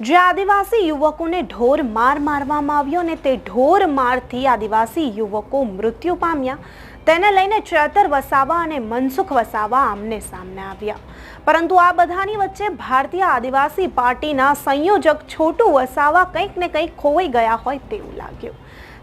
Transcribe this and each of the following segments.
જે આદિવાસી યુવકોને ઢોર માર મારવામાં આવ્યો અને તે ઢોર મારથી આદિવાસી યુવકો મૃત્યુ પામ્યા. તેને લઈને ચેતર વસાવા અને મનસુખ વસાવા આમને સામને આવ્યા. પરંતુ આ બધાની વચ્ચે ભારતીય આદિવાસી પાર્ટીના સંયોજક છોટુ વસાવા કંઈક ને કંઈક ખોવાઈ ગયા હોય તેવું લાગ્યું.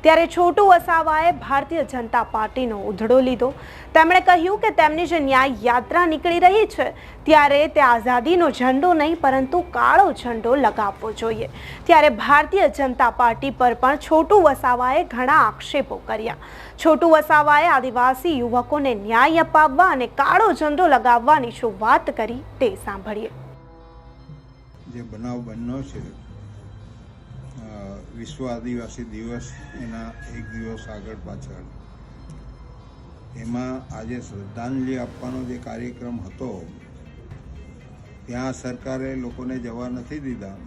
ત્યારે છોટુ વસાવાએ ભારતીય જનતા પાર્ટીનો ઉધડો લીધો. તેમણે કહ્યું કે તેમની જે ન્યાય યાત્રા નીકળી રહી છે, ત્યારે તે આઝાદીનો ઝંડો નહીં, પરંતુ કાળો ઝંડો લગાવવો જોઈએ. ત્યારે ભારતીય જનતા પાર્ટી પર પણ છોટુ વસાવાએ ઘણા આક્ષેપો કર્યા. છોટુ વસાવાએ આદિવાસી યુવકોને ન્યાય અપાવવા અને કાળો ઝંડો લગાવવાની શું વાત કરી તે સાંભળીએ. જે બનાવ બન્યો છે વિશ્વ આદિવાસી દિવસ એના એક દિવસ આગળ પાછળ. એમાં આજે શ્રદ્ધાંજલિ આપવાનો જે કાર્યક્રમ હતો, ત્યાં સરકારે લોકોને જવા નથી દીધા.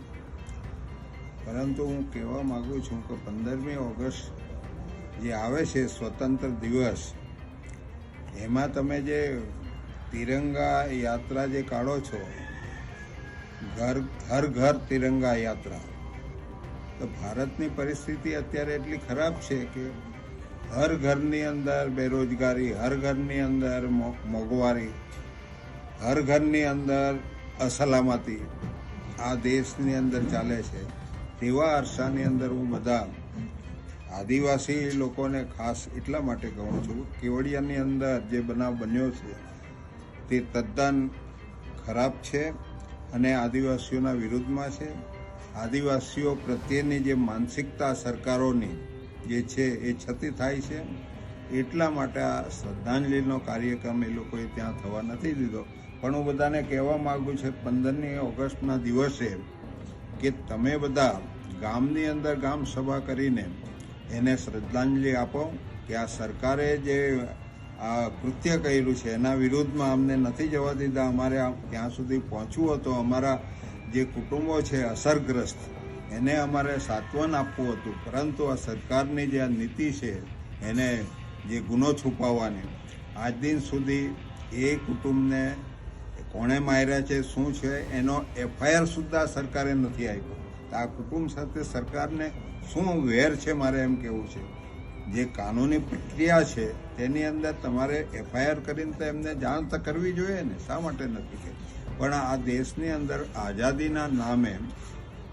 પરંતુ હું કહેવા માગું છું કે પંદરમી ઓગસ્ટ જે આવે છે સ્વતંત્ર દિવસ, એમાં તમે જે તિરંગા યાત્રા જે કાઢો છો, ઘર, હર ઘર તિરંગા યાત્રા તો ભારતની પરિસ્થિતિ અત્યારે એટલી ખરાબ છે કે હર ઘરની અંદર બેરોજગારી, હર ઘરની અંદર મોંઘવારી, હર ઘરની અંદર અસલામતી આ દેશની અંદર ચાલે છે. તેવા અરસાની અંદર હું બધા આદિવાસી લોકોને ખાસ એટલા માટે કહું છું, કેવડિયાની અંદર જે બનાવ બન્યો છે તે તદ્દન ખરાબ છે અને આદિવાસીઓના વિરુદ્ધમાં છે. આદિવાસીઓ પ્રત્યેની જે માનસિકતા સરકારોની જે છે એ છતી થાય છે. એટલા માટે આ શ્રદ્ધાંજલિનો કાર્યક્રમ એ લોકોએ ત્યાં થવા નથી દીધો. પણ હું બધાને કહેવા માગું છું, પંદરમી ઓગસ્ટના દિવસે કે તમે બધા ગામની અંદર ગામ સભા કરીને એને શ્રદ્ધાંજલિ આપો કે આ સરકારે જે આ કૃત્ય કર્યું છે, એના વિરુદ્ધમાં અમને નથી જવા દીધા. અમારે ત્યાં સુધી પહોંચવું હતું. અમારા જે કુટુંબો છે અસરગ્રસ્ત, એને અમારે સાંત્વન આપવું હતું. પરંતુ આ સરકારની જે આ નીતિ છે, એને જે ગુનો છુપાવવાની, આજ દિન સુધી એ કુટુંબને કોણે માર્યા છે, શું છે, એનો એફઆઈઆર સુદ્ધા સરકારે નથી આપ્યો. આ કુટુંબ સાથે સરકારને શું વેર છે, મારે એમ કહેવું છે? જે કાનૂની પ્રક્રિયા છે, તેની અંદર તમારે એફઆઈઆર કરીને તો એમને જાણ તો કરવી જોઈએ ને? શા માટે નથી કરી પણ આ દેશની અંદર આઝાદીના નામે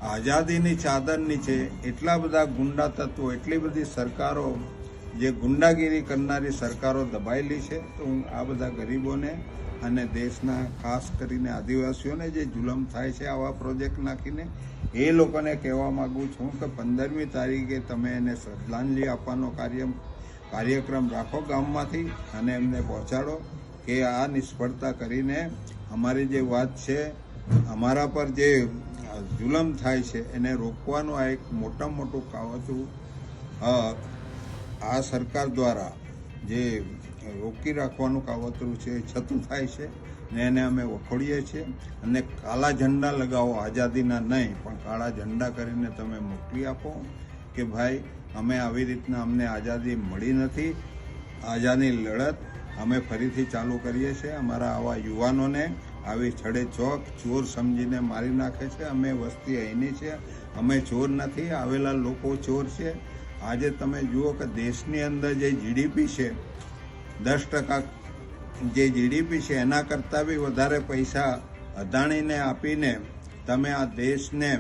આઝાદીની ચાદર નીચે એટલા બધા ગુંડા તત્વો, એટલી બધી સરકારો જે ગુંડાગીરી કરનારી સરકારો દબાયેલી છે, તો હું આ બધા ગરીબોને અને દેશના ખાસ કરીને આદિવાસીઓને જે જુલમ થાય છે આવા પ્રોજેક્ટ નાખીને, એ લોકોને કહેવા માગું છું કે પંદરમી તારીખે તમે એને શ્રદ્ધાંજલિ આપવાનો કાર્ય કાર્યક્રમ રાખો ગામમાંથી અને એમને પહોંચાડો કે આ નિષ્ફળતા કરીને અમારી જે વાત છે, અમારા પર જે જુલમ થાય છે, એને રોકવાનું આ એક મોટા મોટું કાવતું આ સરકાર દ્વારા જે રોકી રાખવાનું કાવતરું છે, એ છતું થાય છે ને એને અમે વખોડીએ છીએ. અને કાળા ઝંડા લગાવો, આઝાદીના નહીં, પણ કાળા ઝંડા કરીને તમે મોકલી આપો કે ભાઈ, અમે આવી રીતના અમને આઝાદી મળી નથી. આઝાદી લડત અમે ફરીથી ચાલુ કરીએ છીએ. અમારા આવા યુવાનોને આવી છડે ચોક ચોર સમજીને મારી નાખે છે. અમે વસ્તી અહીંની છે અમે ચોર નથી. આવેલા લોકો ચોર છે. આજે તમે જુઓ કે દેશની અંદર જે જીડીપી છે, દસ ટકા જે જીડીપી છે, એના કરતાં બી વધારે પૈસા અદાણીને આપીને તમે આ દેશને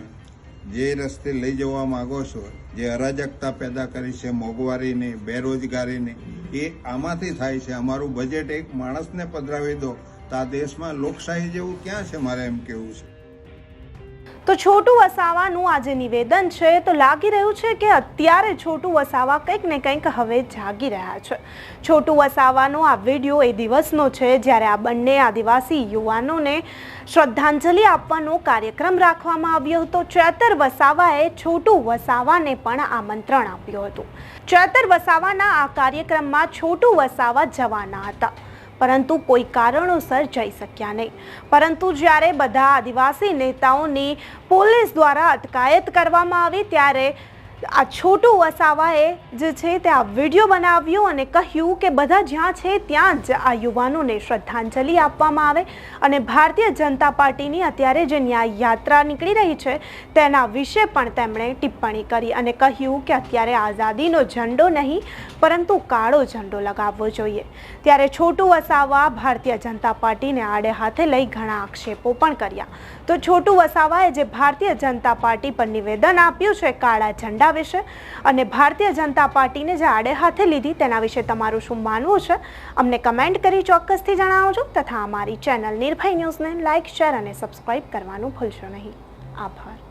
જે રસ્તે લઈ જવા માગો છો, જે અરાજકતા પેદા કરી છે, મોંઘવારીની, બેરોજગારીની એ આમાંથી થાય છે. અમારું બજેટ એક માણસને પધરાવી દો. તો આ દેશમાં લોકશાહી જેવું ક્યાં છે? મારે એમ કેવું છે. તો છોટુ વસાવાનું આજે નિવેદન છે. તો લાગી રહ્યું છે કે અત્યારે છોટુ વસાવા કંઈક ને કંઈક હવે જાગી રહ્યા છે. છોટુ વસાવાનો આ વીડિયો એ દિવસનો છે જ્યારે આ બંને આદિવાસી યુવાનોને શ્રદ્ધાંજલિ આપવાનો કાર્યક્રમ રાખવામાં આવ્યો હતો. ચેતર વસાવાએ છોટુ વસાવાને પણ આમંત્રણ આપ્યું હતું. ચેતર વસાવાના આ કાર્યક્રમમાં છોટુ વસાવા જવાના હતા. પરંતુ કોઈ કારણોસર જઈ શક્યા નહીં. પરંતુ જ્યારે બધા આદિવાસી નેતાઓની પોલીસ દ્વારા અટકાયત કરવામાં આવી, ત્યારે આ છોટું વસાવાએ જે છે તે આ વીડિયો બનાવ્યો અને કહ્યું કે બધા જ્યાં છે ત્યાં જ આ યુવાનોને શ્રદ્ધાંજલિ આપવામાં આવે અને ભારતીય જનતા પાર્ટીની અત્યારે જે ન્યાય યાત્રા નીકળી રહી છે તેના વિશે પણ તેમણે ટિપ્પણી કરી અને કહ્યું કે અત્યારે આઝાદીનો ઝંડો નહીં, પરંતુ કાળો ઝંડો લગાવવો જોઈએ. ત્યારે છોટું વસાવા ભારતીય જનતા પાર્ટીને આડે હાથે લઈ ઘણા આક્ષેપો પણ કર્યા. તો છોટું વસાવાએ જે ભારતીય જનતા પાર્ટી પર નિવેદન આપ્યું છે, કાળા ઝંડા વિશે અને ભારતીય જનતા પાર્ટીને જે આડે હાથે લીધી તેના વિશે તમારું શું માનવું છે? અમને કમેન્ટ કરી ચોક્કસથી જણાવજો તથા અમારી ચેનલ નિર્ભય ન્યૂઝને લાઇક, શેર અને સબસ્ક્રાઇબ કરવાનું ભૂલશો નહીં. આભાર.